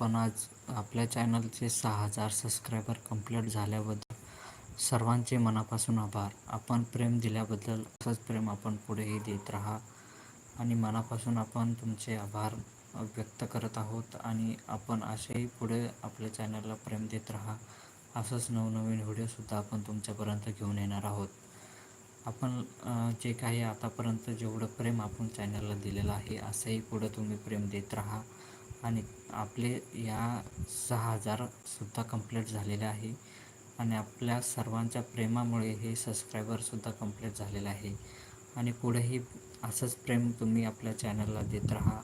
आपण आज आपल्या चॅनलचे सहा हजार सबस्क्रायबर कंप्लीट झाल्याबद्दल सर्वांचे मनापासून आभार. आपण प्रेम दिल्याबद्दल असंच प्रेम आपण पुढेही देत राहा. आणि मनापासून आपण तुमचे आभार व्यक्त करत आहोत आणि आपण असेही पुढे आपल्या चॅनलला प्रेम देत राहा. असंच नवनवीन व्हिडिओसुद्धा आपण तुमच्यापर्यंत घेऊन येणार आहोत. आपण जे काही आतापर्यंत जेवढं प्रेम आपण चॅनलला दिलेलं आहे असंही पुढं तुम्ही प्रेम देत राहा. आणि आपले या सहा हजारसुद्धा कंप्लीट झालेले आहे. आणि आपल्या सर्वांच्या प्रेमामुळे हे सबस्क्रायबरसुद्धा कंप्लीट झालेलं आहे. आणि पुढेही असंच प्रेम तुम्ही आपल्या चॅनलला देत राहा.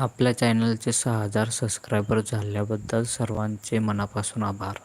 आपल्या चॅनलचे सहा हजार सबस्क्रायबर झाल्याबद्दल सर्वांचे मनापासून आभार.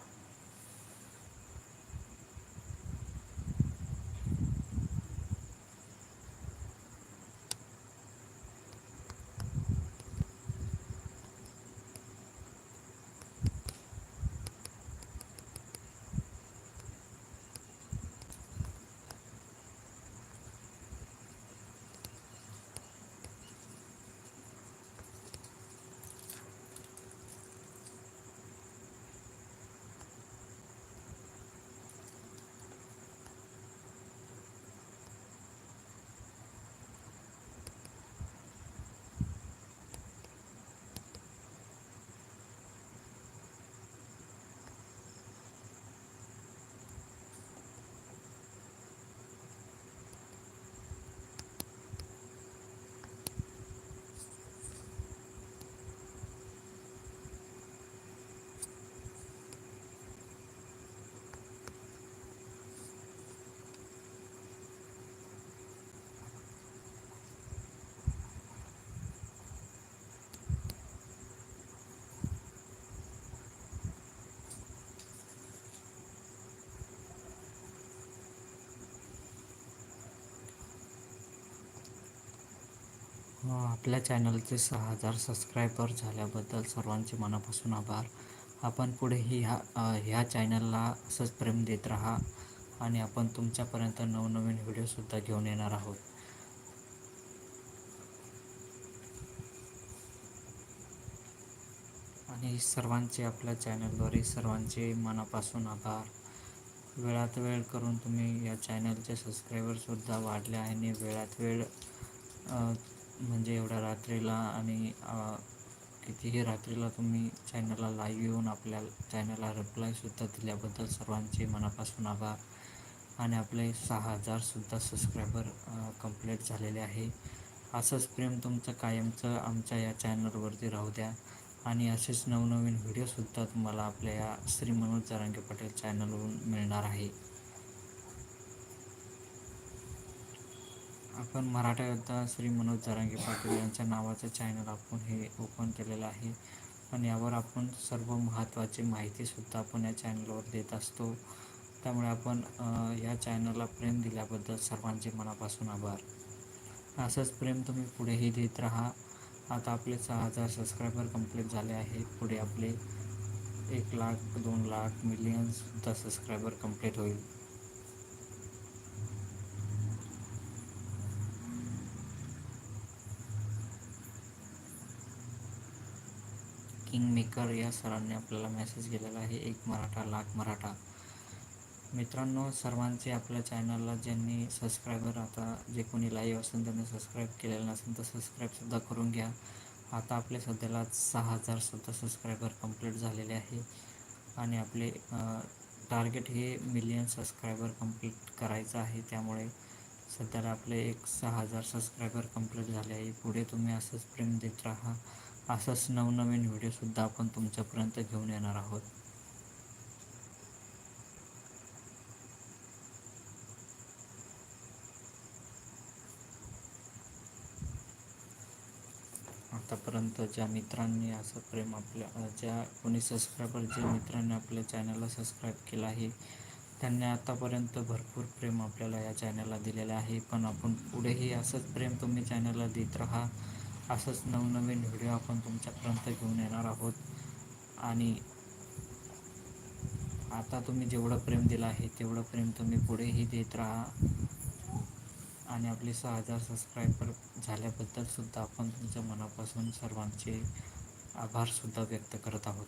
आपल्या चॅनलचे सहा हजार सबस्क्रायबर झाल्याबद्दल सर्वांचे मनापासून आभार. आपण पुढेही ह्या ह्या चॅनलला असंच प्रेम देत राहा आणि आपण तुमच्यापर्यंत नवनवीन व्हिडिओसुद्धा घेऊन येणार आहोत. आणि सर्वांचे आपल्या चॅनलद्वारे सर्वांचे मनापासून आभार. वेळात वेळ करून तुम्ही या चॅनलचे सबस्क्रायबरसुद्धा वाढले आहे आणि वेळात वेळ म्हणजे एवढ्या रात्रीला आणि कितीही रात्रीला तुम्ही चॅनलला लाईव्ह येऊन आपल्या चॅनलला रिप्लायसुद्धा दिल्याबद्दल सर्वांचे मनापासून आभार. आणि आपले सहा हजारसुद्धा सबस्क्रायबर कंप्लीट झालेले आहे. असंच प्रेम तुमचं कायमचं आमच्या या चॅनलवरती राहू द्या. आणि असेच नवनवीन व्हिडिओसुद्धा तुम्हाला आपल्या या श्री मनोज जरांगे पटेल चॅनलवरून मिळणार आहे. आपण मराठा योद्धा श्री मनोज जरांगे पाटील यांच्या नावाचं चॅनल आपण हे ओपन केलेलं आहे. पण यावर आपण सर्व महत्त्वाची माहितीसुद्धा आपण या चॅनलवर देत असतो. त्यामुळे आपण या चॅनलला प्रेम दिल्याबद्दल सर्वांचे मनापासून आभार. असंच प्रेम तुम्ही पुढेही देत राहा. आता आपले सहा हजार सबस्क्रायबर कंप्लीट झाले आहेत. पुढे आपले एक लाख दोन लाख मिलियनसुद्धा सबस्क्रायबर कंप्लीट होईल. किंग मेकर या सरांनी आपल्याला मेसेज केलेला आहे एक मराठा लाख मराठा. मित्रांनो सर्वांचे आपल्या चॅनलला ज्यांनी सबस्क्रायबर आता जे कोणी लाईव्ह असेल त्यांनी सबस्क्राईब केलेलं नसेल तर सबस्क्राईबसुद्धा करून घ्या. आता आपले सध्याला सहा हजार सुद्धा सबस्क्रायबर कंप्लीट झालेले आहे. आणि आपले टार्गेट हे मिलियन सबस्क्रायबर कंप्लीट करायचं आहे. त्यामुळे सध्याला आपले एक सहा हजार सबस्क्रायबर कंप्लीट झाले आहे. पुढे तुम्ही असंच प्रेम देत राहा. असाच नवनवीन व्हिडिओसुद्धा आपण तुमच्यापर्यंत घेऊन येणार आहोत. आतापर्यंत ज्या मित्रांनी असं प्रेम आपल्या ज्या कोणी सबस्क्रायबर ज्या मित्रांनी आपल्या चॅनलला सबस्क्राईब केलं आहे त्यांनी आतापर्यंत भरपूर प्रेम आपल्याला या चॅनलला दिलेलं आहे. पण आपण पुढेही असंच प्रेम तुम्ही चॅनलला देत राहा. असंच नवनवीन व्हिडिओ आपण तुमच्यापर्यंत घेऊन येणार आहोत. आणि आता तुम्ही जेवढं प्रेम दिलं आहे तेवढं प्रेम तुम्ही पुढेही देत राहा. आणि आपले सहा हजार सबस्क्रायबर झाल्याबद्दलसुद्धा आपण तुमच्या मनापासून सर्वांचे आभारसुद्धा व्यक्त करत आहोत.